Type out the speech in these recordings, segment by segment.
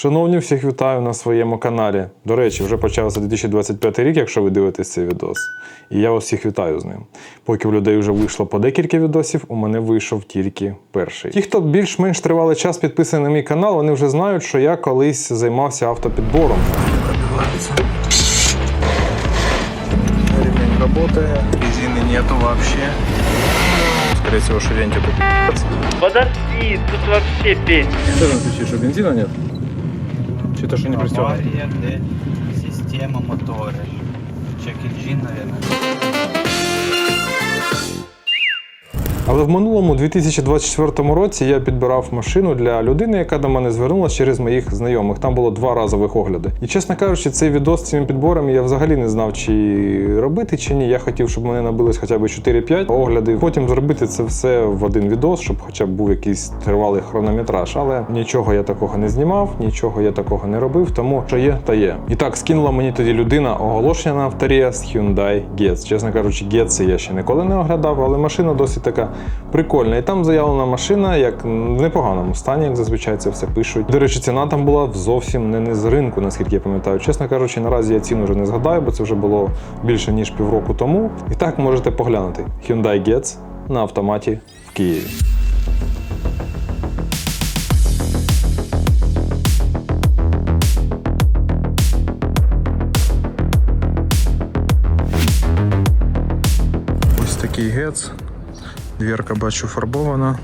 Шановні, всіх вітаю на своєму каналі. До речі, вже почався 2025 рік, якщо ви дивитесь цей відос. І я вас всіх вітаю з ним. Поки в людей вже вийшло по декілька відосів, у мене вийшов тільки перший. Ті, хто більш-менш тривалий час підписаний на мій канал, вони вже знають, що я колись займався автопідбором. Ремень работает, резины нету вообще. Скорее всего, что вентиль Подожди, тут вообще песня. Что там кричишь, что бензина нет? Что-то що не пристегнуто. Авария, де система мотори. Чек engine, Але в минулому 2024 році я підбирав машину для людини, яка до мене звернулася через моїх знайомих. Там було два разових огляди. І чесно кажучи, цей відос з цими підборами я взагалі не знав, чи робити, чи ні. Я хотів, щоб мене набилось хоча б 4-5 оглядів. Потім зробити це все в один відос, щоб хоча б був якийсь тривалий хронометраж. Але нічого я такого не знімав, нічого я такого не робив, тому що є, та є. І так скинула мені тоді людина оголошення на авторія з Hyundai Getz. Чесно кажучи, Getz я ще ніколи не оглядав, але машина досить така прикольна. І там заявлена машина, як в непоганому стані, як зазвичай це все пишуть. До речі, ціна там була зовсім не, не з ринку, наскільки я пам'ятаю. Чесно кажучи, наразі я ціну вже не згадаю, бо це вже було більше ніж півроку тому. І так можете поглянути. Hyundai Getz на автоматі в Києві. Ось такий гец. Дверка бачу фарбована.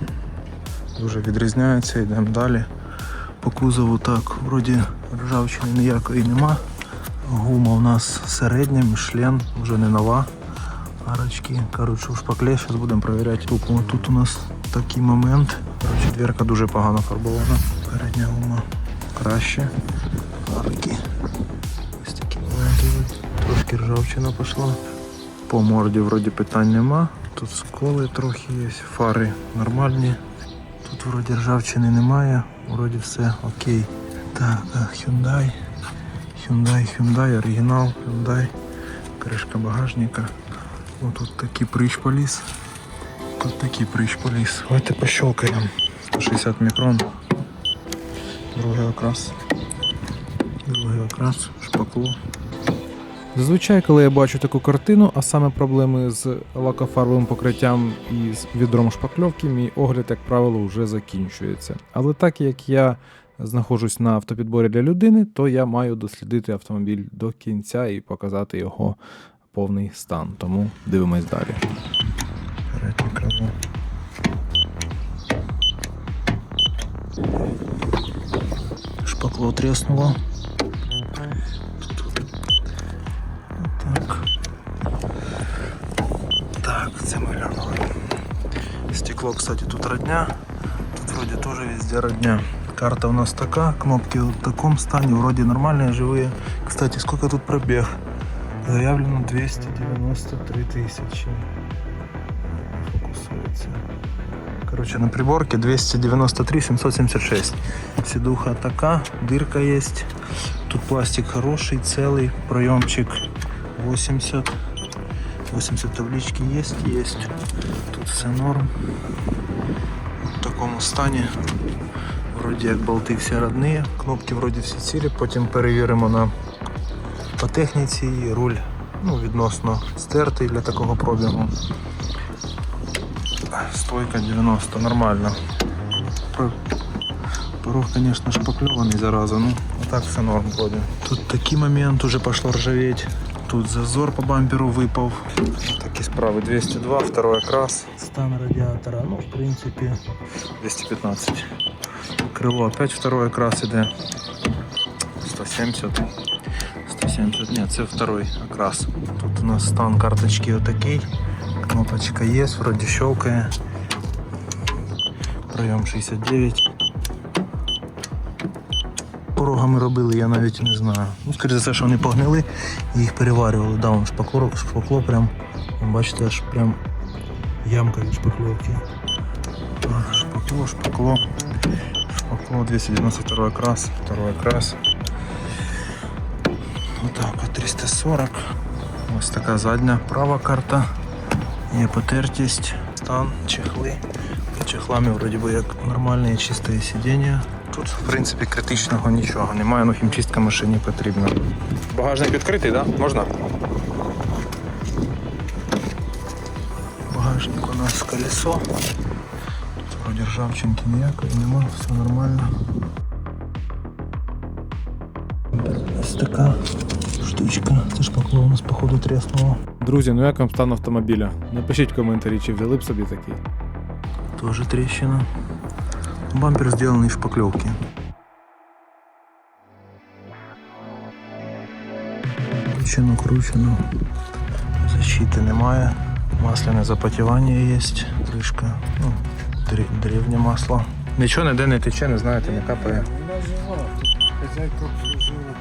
Дуже відрізняється, йдемо далі. По кузову так, вроді ржавчини ніякої нема. Гума у нас середня, мішлен, вже не нова. Арочки, коротше, в шпаклі, зараз будемо перевіряти тупо. Тут у нас такий момент. Коротше, дверка дуже погано фарбована. Передня гума краще. Арки. Ось такі моменти. Трошки ржавчина пішла. По морді вроді питань нема. Тут сколи трохи є, фари нормальні. Тут вроді ржавчини немає, вроді все окей. Так, так, Hyundai. Hyundai, Hyundai, оригінал, Hyundai. Кришка багажника. О, тут такий прищ поліз. Тут такий прищ поліз. Давайте пощелкаємо. 160 мікрон. Другий окрас. Другий окрас, шпакло. Зазвичай, коли я бачу таку картину, а саме проблеми з лакофарбовим покриттям і з відром шпакльовки, мій огляд, як правило, вже закінчується. Але так як я знаходжусь на автопідборі для людини, то я маю дослідити автомобіль до кінця і показати його повний стан. Тому дивимось далі. Шпакло треснуло. Так. Так, це ми глянули. Стекло, кстати, тут родня. Тут вроде тоже везде родня. Карта у нас такая, кнопки в таком стане, вроде нормальные, живые. Кстати, сколько тут пробег? Заявлено 293 тысячи. Фокусуется. Короче, на приборке 293 776. Сидуха така, дырка есть. Тут пластик хороший, целый, проемчик 80. 80 таблички есть, есть. Тут все норм. В такому стані. Вроді як болти всі родні, кнопки вроді всі цілі, потім перевіримо на по техніці і руль ну, відносно стертий для такого пробігу. Стойка 90, нормально. Порог, конечно, шпаклеванный, зараза, ну, а так все норм вроде. Тут такий момент уже пошло ржаветь. Тут зазор по бамперу выпал. Такі справи 202, второй окрас. Стан радиатора, ну, в принципе, 215. Крыло опять второй окрас іде. 170. 170, нет, це второй окрас. Тут у нас стан карточки отакий. Кнопочка есть, вроде щелкає. Проем 69. Порогами робили, я навіть не знаю. Ну, скоріше за все, що вони погнили і їх переварювали. Да, вон шпакло, шпакло прям, вон, бачите, аж прям ямка від шпакльовки. А, Шпакло, шпакло. Шпакло 292 окрас, второй окрас. Отак, от 340. Ось така задня права карта. Є потертість, стан, чехли. По чехлами вроді би як нормальне чисте сидіння. Тут, в принципі, критичного нічого немає, ну хімчистка машині потрібна. Багажник відкритий, так? Да? Можна? Багажник у нас колесо. Тут вроді ржавчинки ніякої нема, все нормально. Ось така штучка. Це шпакло у нас походу треснуло. Друзі, ну як вам стан автомобіля? Напишіть в коментарі, чи взяли б собі такий. Тоже трещина. Бампер сделанный в шпаклевке. Кручено, кручено. Защити немає. Масляне запотівання є. Кришка. Ну, древнє масло. Нічого ніде не тече, не знаєте, не капає.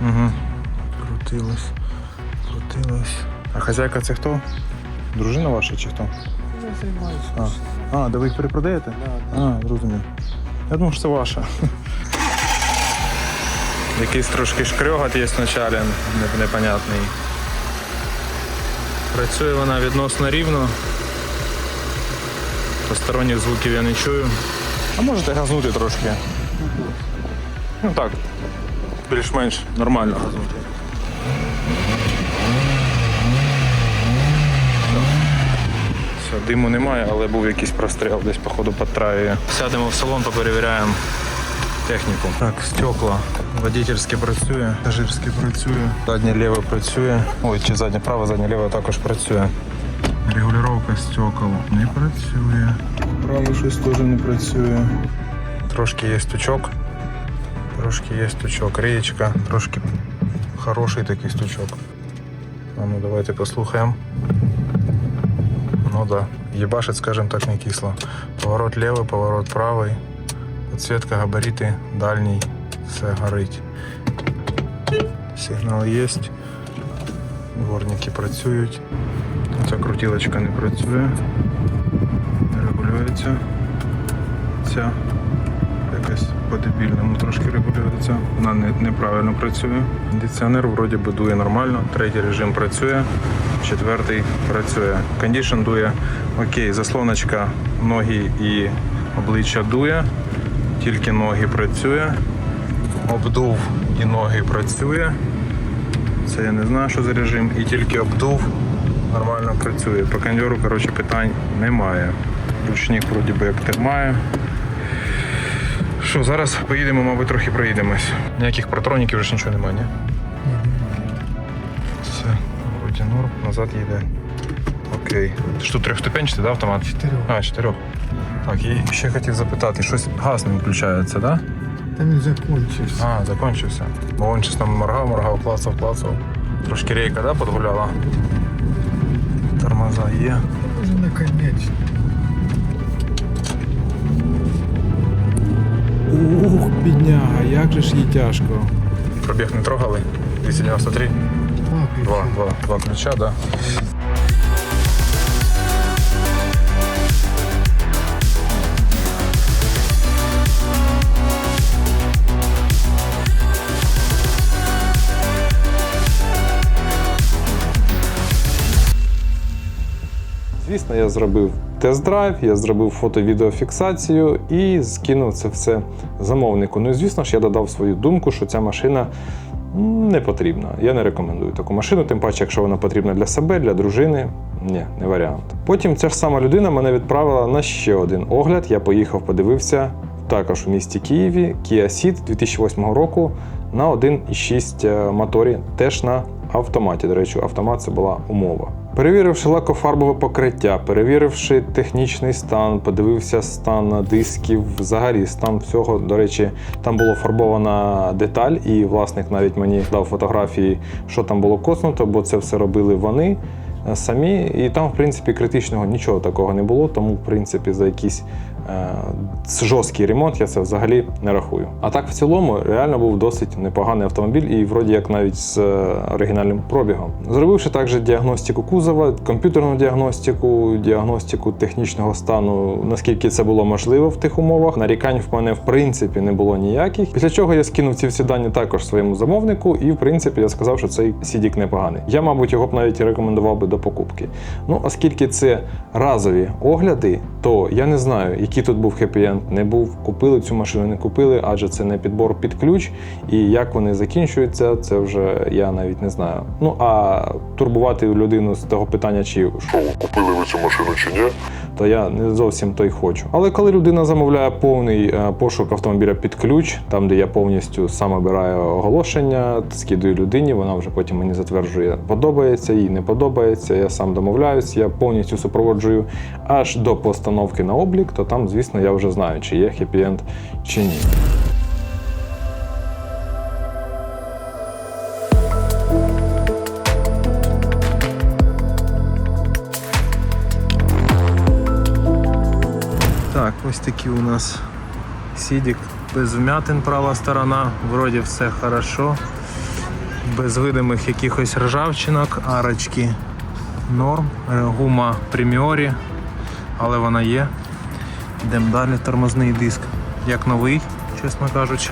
Угу. Крутилось. Крутилось. А хазяйка це хто? Дружина ваша чи хто? А, а де ви їх перепродаєте? А, зрозумів. Я думав, що це ваша. Якийсь трошки шкрьогат є вначалі, не- непонятний. Працює вона відносно рівно. Посторонніх звуків я не чую. А можете газнути трошки. Ну так, більш-менш нормально газнути. Все, диму немає, але був якийсь простріл, десь, походу, підтраює. Сядемо в салон, поперевіряємо техніку. Так, стекла. Водительське працює, пасажирське працює, заднє ліве працює. Ой, чи заднє право, заднє ліве також працює. Регулювання стекол не працює. Право щось теж не працює. Трошки є стучок. Трошки є стучок. Рієчка, трошки хороший такий стучок. А ну давайте послухаємо. Ну да. Ебашит, скажем так, не кисло. Поворот левый, поворот правый. Подсветка, габариты, дальний. Все горить. Сигнал є. Дворники працюють. Ця крутілочка не працює. Не регулюється. Ця якось по-дебільному трошки регулюється. Вона не, неправильно працює. Кондиціонер вроді би дує нормально. Третій режим працює. Четвертий працює. Кондішн дує окей, заслоночка, ноги і обличчя дує, тільки ноги працює. Обдув і ноги працює. Це я не знаю, що за режим. І тільки обдув нормально працює. По кондьору, коротше, питань немає. Ручник вроді би як тримає. Що, зараз поїдемо, мабуть, трохи проїдемось. Ніяких протроніків вже нічого немає, ні? Все, вроді норм, назад їде. Окей. Це ж тут трьохступенчатий, да, автомат? Чотирьох. А, чотирьох. Так, і ще хотів запитати, щось газ не включається, да? Та він закончився. А, закончився. Бо він щось там моргав, моргав, клацав, клацав. Трошки рейка, да, подгуляла? Тормоза є. Вже наконець. Ух, бідняга, як же ж їй тяжко. Пробіг не трогали. 293. Два. Два, два, ключа, да. Звісно, я зробив тест-драйв, я зробив фото-відеофіксацію і скинув це все замовнику. Ну і звісно ж, я додав свою думку, що ця машина не потрібна. Я не рекомендую таку машину, тим паче, якщо вона потрібна для себе, для дружини. Ні, не варіант. Потім ця ж сама людина мене відправила на ще один огляд. Я поїхав, подивився також у місті Києві Kia Ceed 2008 року на 1,6 моторі, теж на автоматі. До речі, автомат це була умова. Перевіривши лакофарбове покриття, перевіривши технічний стан, подивився стан дисків, взагалі стан всього. До речі, там була фарбована деталь, і власник навіть мені дав фотографії, що там було коснуто, бо це все робили вони е, самі. І там, в принципі, критичного нічого такого не було, тому, в принципі, за якийсь е, жорсткий ремонт я це взагалі не рахую. А так, в цілому, реально був досить непоганий автомобіль, і вроді як навіть з е, оригінальним пробігом. Зробивши також діагностику кузова, комп'ютерну діагностику, діагностику технічного стану, наскільки це було можливо в тих умовах. Нарікань в мене в принципі не було ніяких. Після чого я скинув ці всі дані також своєму замовнику, і в принципі я сказав, що цей сідік непоганий. Я, мабуть, його б навіть рекомендував би до покупки. Ну, оскільки це разові огляди, то я не знаю, які який тут був хеппі-енд, не був, купили цю машину, не купили, адже це не підбор під ключ. І як вони закінчуються, це вже я навіть не знаю. Ну а турбувати людину з того питання, чи що Купили ви цю машину чи ні? То я не зовсім той хочу. Але коли людина замовляє повний е, пошук автомобіля під ключ, там де я повністю сам обираю оголошення, скидую людині, вона вже потім мені затверджує, подобається їй не подобається. Я сам домовляюсь, я повністю супроводжую аж до постановки на облік, то там, звісно, я вже знаю, чи є хеппі-енд, чи ні. Ось такий у нас сідік без вмятин права сторона. Вроді все хорошо. Без видимих якихось ржавчинок, арочки норм, гума преміорі, але вона є. Йдемо далі, тормозний диск, як новий, чесно кажучи.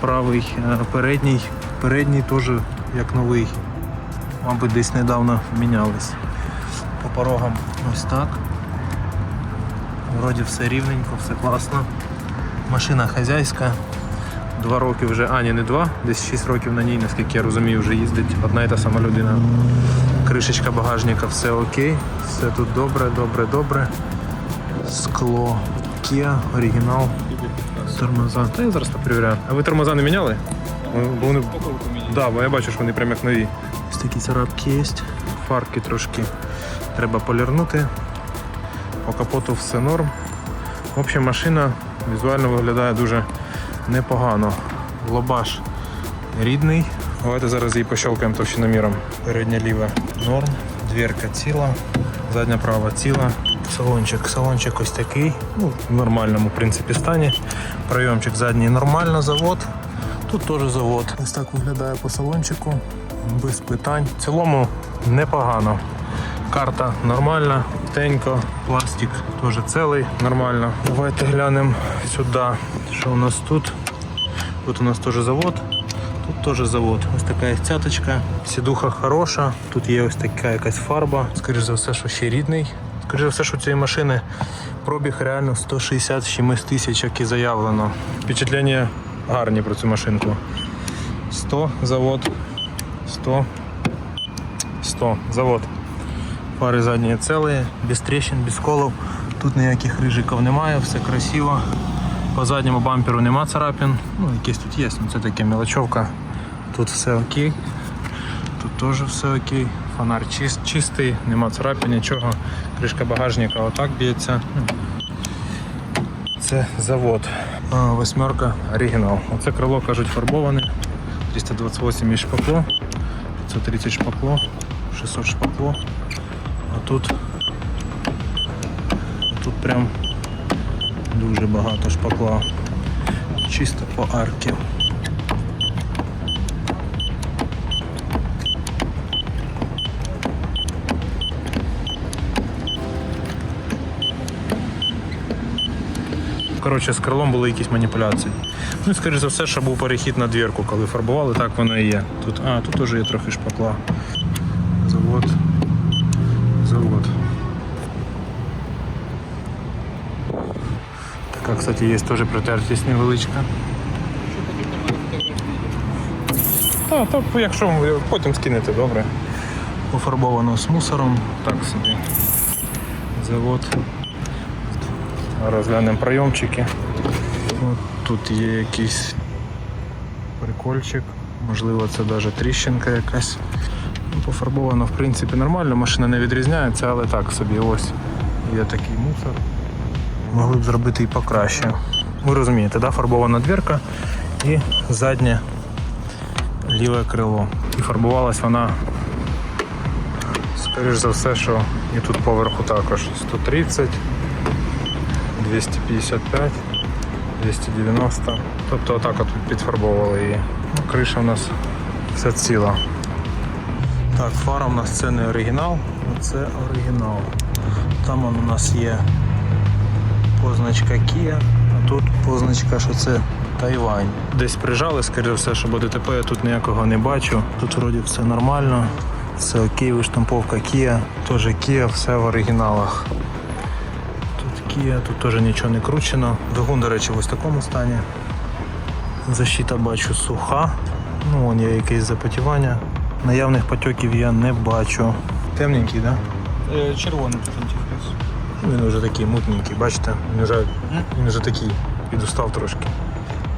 Правий, е, передній, передній теж як новий. Мабуть, десь недавно мінялись. По порогам ось так. Вроді все рівненько, все класно. Машина хазяйська. Два роки вже, а ні, не два, десь 6 років на ній, наскільки я розумію, вже їздить одна і та сама людина. Кришечка багажника, все окей, все тут добре, добре, добре. Скло Kia, оригінал. Тормоза. Та я зараз так перевіряю. А ви тормоза не міняли? Бо вони... Да, бо я бачу, що вони прям як нові. Ось такі царапки є. Фарки трошки треба полірнути. По капоту все норм. В общем, машина візуально виглядає дуже непогано. Лобаш рідний. Давайте зараз її пощелкаємо товщиноміром. Передня ліва норм, дверка ціла, задня права ціла. Салончик, салончик ось такий, ну, в нормальному в принципі стані. Прийомчик задній нормально, завод. Тут теж завод. Ось так виглядає по салончику, без питань. В цілому непогано. Карта нормальна, тенько, пластик теж цілий, нормально. Давайте глянемо сюди, що у нас тут. Тут у нас теж завод, тут теж завод. Ось така цяточка. Сідуха хороша, тут є ось така якась фарба. Скоріше за все, що ще рідний. Скоріше за все, що у цієї машини пробіг реально 160 чимось тисяч, як і заявлено. Впечатлення гарні про цю машинку. 100 завод, 100, 100 завод. Фари задні цілі, без тріщин, без колов. Тут ніяких рижиків немає, все красиво. По задньому бамперу нема царапин. Ну, якісь тут є, ну це таке мелочовка. Тут все окей. Тут теж все окей. Фонар чист, чистий, нема царапин, нічого. Кришка багажника отак б'ється. Це завод. Восьмерка оригінал. Оце крило кажуть фарбоване. 328 і шпакло, 530 шпакло, 600 шпакло. А тут, тут прям дуже багато шпакла. Чисто по арки. Коротше, з крилом були якісь маніпуляції. Ну і скоріш за все, що був перехід на двірку, коли фарбували, так воно і є. Тут, а, тут теж є трохи шпакла. Завод. Завод. Така, кстати, є теж протертість невеличка. Так, так, якщо потім скинете, добре. Пофарбовано з мусором, так собі. Завод. Розглянемо прийомчики. От тут є якийсь прикольчик. Можливо, це навіть тріщинка якась. Ну, Пофарбовано, в принципі, нормально, машина не відрізняється, але так собі ось є такий мусор. Могли б зробити і покраще. Ви розумієте, да? фарбована дверка і заднє ліве крило. І фарбувалась вона, скоріш за все, що і тут поверху також 130, 255, 290. Тобто отак от підфарбовували її. Ну, криша у нас все ціла. Так, фара у нас це не оригінал, а це оригінал. Там у нас є позначка Kia, а тут позначка, що це Тайвань. Десь прижали, скоріше все, що буде ДТП, я тут ніякого не бачу. Тут вроді все нормально. Все окей, виштамповка Kia, теж Kia, все в оригіналах. Тут Kia, тут теж нічого не кручено. Двигун, до речі, в ось такому стані. Защита бачу суха. Ну, вон є якесь запотівання. Наявних потьоків я не бачу. Темненький, так? Да? Червоний тут антифриз. Він вже такий мутненький, бачите? Він вже, він вже такий підустав трошки.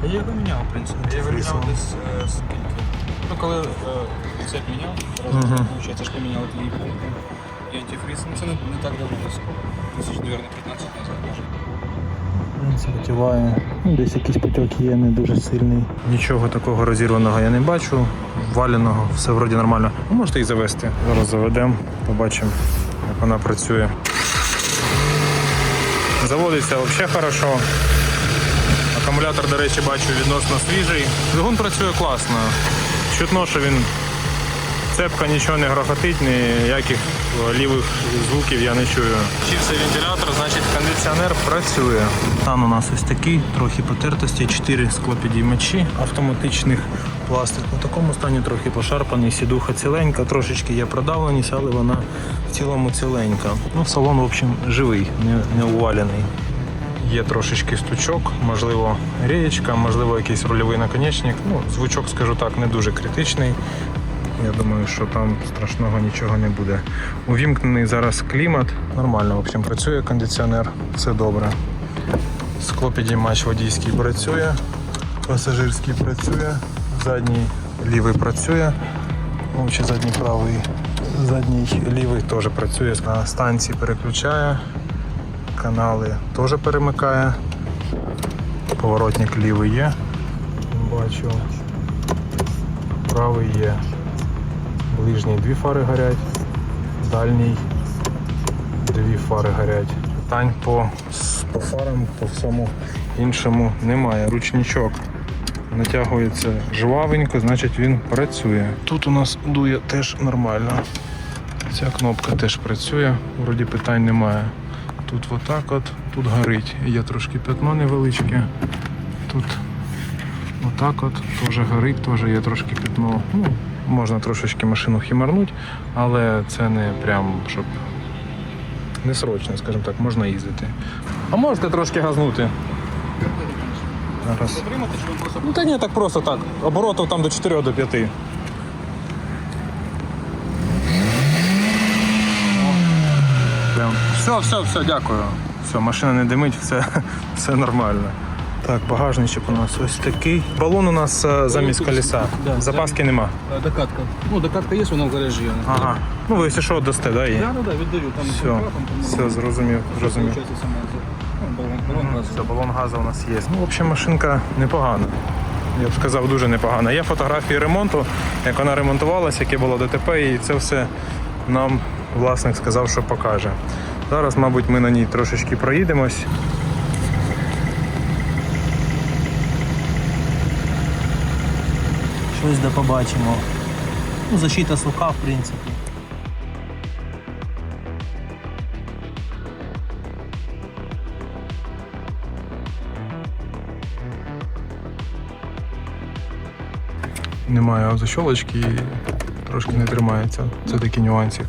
Я його міняв, в принципі. Я його міняв десь е, скільки. Ну, коли е, міняв, разом, Мгм. виходить, що поміняли твій помпу і антифриз. Ну, це не, не так давно, десь, тисяч, мабуть, 15 назад може. Затіває. Ну, десь якийсь потік є не дуже сильний. Нічого такого розірваного я не бачу. Валяного, все вроді нормально. Ну, можете їх завести. Зараз заведемо, побачимо, як вона працює. Заводиться взагалі хорошо. Акумулятор, до речі, бачу відносно свіжий. Двигун працює класно. Чутно, що він цепка нічого не грохотить, ніяких лівих звуків я не чую. Чився вентилятор, значить кондиціонер працює. Стан у нас ось такий, трохи потертості, 4 склопідіймачі автоматичних пластик. У такому стані трохи пошарпаний, сідуха ціленька, трошечки є продавленість, але вона в цілому ціленька. Ну, салон, в общем, живий, не, не увалений. Є трошечки стучок, можливо, рієчка, можливо, якийсь рульовий наконечник. Ну, звучок, скажу так, не дуже критичний. Я думаю, що там страшного нічого не буде. Увімкнений зараз клімат. Нормально, в общем, працює кондиціонер, все добре. Склопідіймач водійський працює, пасажирський працює, задній лівий працює, ну, чи задній правий. Задній лівий теж працює. На станції переключає, канали теж перемикає. Поворотник лівий є. Бачу. Правий є. Ближній дві фари горять, дальній дві фари горять. Питань по, по фарам, по всьому іншому немає. Ручничок натягується жвавенько, значить він працює. Тут у нас дує теж нормально. Ця кнопка теж працює, вроді питань немає. Тут отак от, тут горить. Є трошки пятно невеличке. Тут отак от, теж горить, теж є трошки пятно. Ну, можна трошечки машину хімарнути, але це не прям, щоб не срочно, скажімо так, можна їздити. А можете трошки газнути. Зараз. Ну та ні, так просто так. Оборотів там до 4 до 5. Прям. Все, все, все, дякую. Все, машина не димить, все, все нормально. Так, багажничок у нас ось такий. Балон у нас е, замість колеса. Да, Запаски нема. Докатка. Ну, докатка є, вона в гаражі. Ага. Ну ви якщо що дасте, да, її? Да, да, да, віддаю. Там Все, все, зрозумів, зрозумів. Ну, балон, газу. Все, балон газу у нас є. Ну, в общем, машинка непогана. Я б сказав, дуже непогана. Є фотографії ремонту, як вона ремонтувалася, яке було ДТП, і це все нам власник сказав, що покаже. Зараз, мабуть, ми на ній трошечки проїдемось. Щось де побачимо. Ну, защита суха, в принципі. Немає автощолочки і трошки не тримається. Це такі нюанси.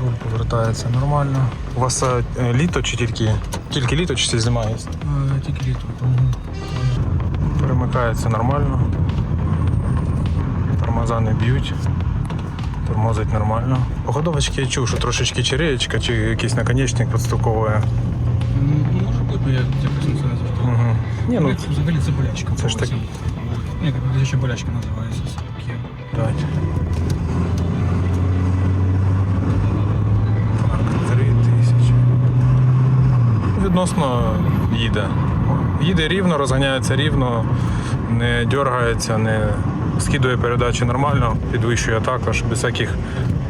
Руль повертається нормально. У вас е, літо чи тільки? Тільки літо чи зима є? Тільки літо. Перемикається нормально. Тормоза не б'ють. Тормозить нормально. По ходовочці я чув, що трошечки череєчка чи якийсь наконечник підстуковує. Може бути, я якось не знаю. Угу. Ні, ну Взагалі це болячка. Це ж так- Ні, як ще болячка називається. дать. Так, три тисячі. Відносно їде. Їде рівно, розганяється рівно, не дергається, не скидує передачі нормально, підвищує також, без всяких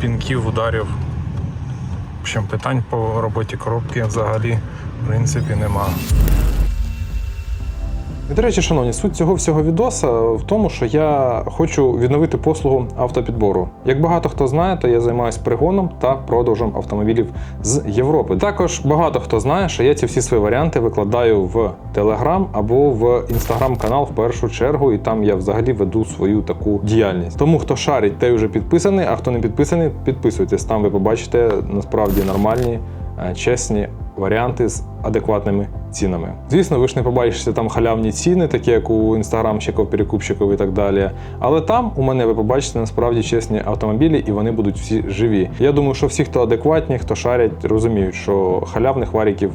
пінків, ударів. В общем, питань по роботі коробки взагалі в принципі нема. До речі, шановні, суть цього всього відоса в тому, що я хочу відновити послугу автопідбору. Як багато хто знає, то я займаюся пригоном та продажем автомобілів з Європи. Також багато хто знає, що я ці всі свої варіанти викладаю в Telegram або в інстаграм канал в першу чергу, і там я взагалі веду свою таку діяльність. Тому хто шарить, той вже підписаний, а хто не підписаний, підписуйтесь. Там ви побачите насправді нормальні, е, чесні варіанти з адекватними цінами. Звісно, ви ж не побачите там халявні ціни, такі як у інстаграмщиків, перекупщиків і так далі. Але там у мене ви побачите насправді чесні автомобілі, і вони будуть всі живі. Я думаю, що всі, хто адекватні, хто шарять, розуміють, що халявних варіків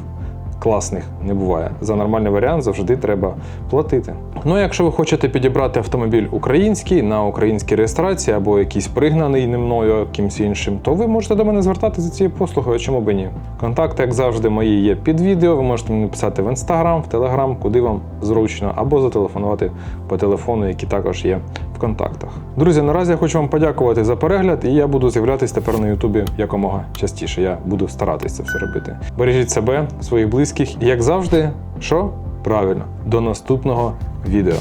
класних не буває. За нормальний варіант завжди треба платити. Ну, якщо ви хочете підібрати автомобіль український на українській реєстрації або якийсь пригнаний не мною, кимсь іншим, то ви можете до мене звертатися за цією послугою, чому б ні. Контакти, як завжди, мої є під відео. Ви можете мені писати в інстаграм, в телеграм, куди вам зручно, або зателефонувати по телефону, який також є в контактах. Друзі, наразі я хочу вам подякувати за перегляд, і я буду з'являтися тепер на Ютубі якомога частіше. Я буду старатися це все робити. Бережіть себе, своїх близьких, і як завжди, що? Правильно, до наступного відео.